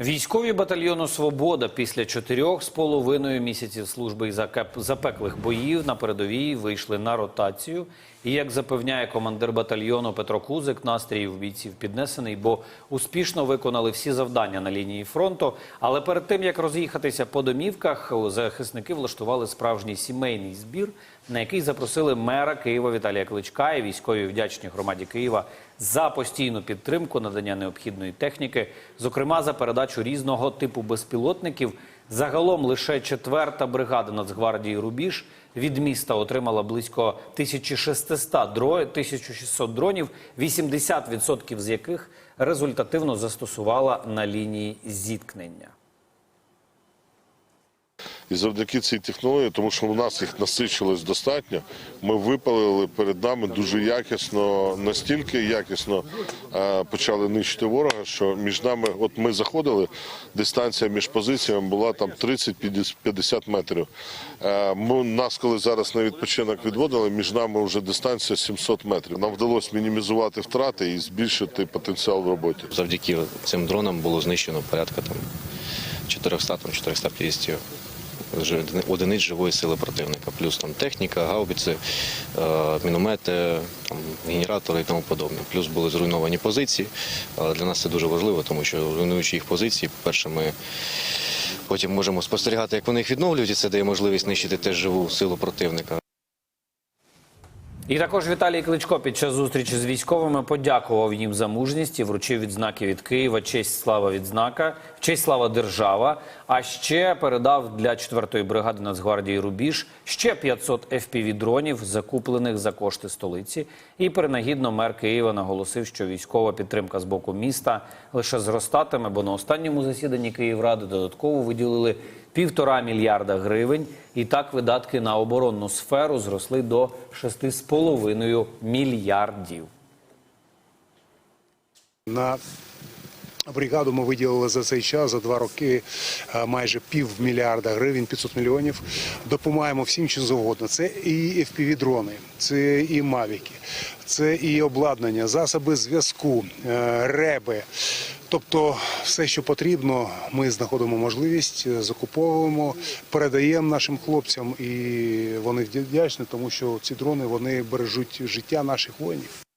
Військові батальйону Свобода після чотирьох з половиною місяців служби і запеклих боїв на передовій вийшли на ротацію. І як запевняє командир батальйону Петро Кузик, настрій у бійців піднесений, бо успішно виконали всі завдання на лінії фронту. Але перед тим як роз'їхатися по домівках, захисники влаштували справжній сімейний збір, на який запросили мера Києва Віталія Кличка і військові вдячні громаді Києва за постійну підтримку, надання необхідної техніки, зокрема за передачу різного типу безпілотників. Загалом лише четверта бригада Нацгвардії Рубіж від міста отримала близько 1600 дро... 1600 дронів, 80% з яких результативно застосувала на лінії зіткнення. І завдяки цій технології, тому що у нас їх насичилось достатньо, ми випалили перед нами дуже якісно, настільки якісно е, почали нищити ворога, що між нами, от ми заходили, дистанція між позиціями була там 30-50 метрів. Е, Ми, нас, коли зараз на відпочинок відводили, між нами вже дистанція 700 метрів. Нам вдалося мінімізувати втрати і збільшити потенціал в роботі. Завдяки цим дронам було знищено порядка там 400 там 450 жи- одиниць живої сили противника, плюс там техніка, гаубиці, е, міномети, там, генератори і тому подобне. Плюс були зруйновані позиції. Але для нас це дуже важливо, тому що руйнуючи їх позиції, по-перше, ми потім можемо спостерігати, як вони їх відновлюють, і це дає можливість нищити теж живу силу противника. І також Віталій Кличко під час зустрічі з військовими подякував їм за мужність і вручив відзнаки від Києва. Честь слава відзнака, честь слава держава. А ще передав для 4-ї бригади Нацгвардії Рубіж ще 500 fpv дронів, закуплених за кошти столиці. І принагідно мер Києва наголосив, що військова підтримка з боку міста лише зростатиме, бо на останньому засіданні Київради додатково виділили півтора мільярда гривень. І так видатки на оборонну сферу зросли до 6,5 мільярдів. На бригаду ми виділили за цей час, за два роки, е, майже півмільярда гривень, 500 мільйонів. Допомагаємо всім, чим завгодно. Це і FPV-дрони, це і мавіки, це і обладнання, засоби зв'язку, е, реби. Тобто все, що потрібно, ми знаходимо можливість, е, закуповуємо, передаємо нашим хлопцям, і вони вдячні, тому що ці дрони вони бережуть життя наших воїнів.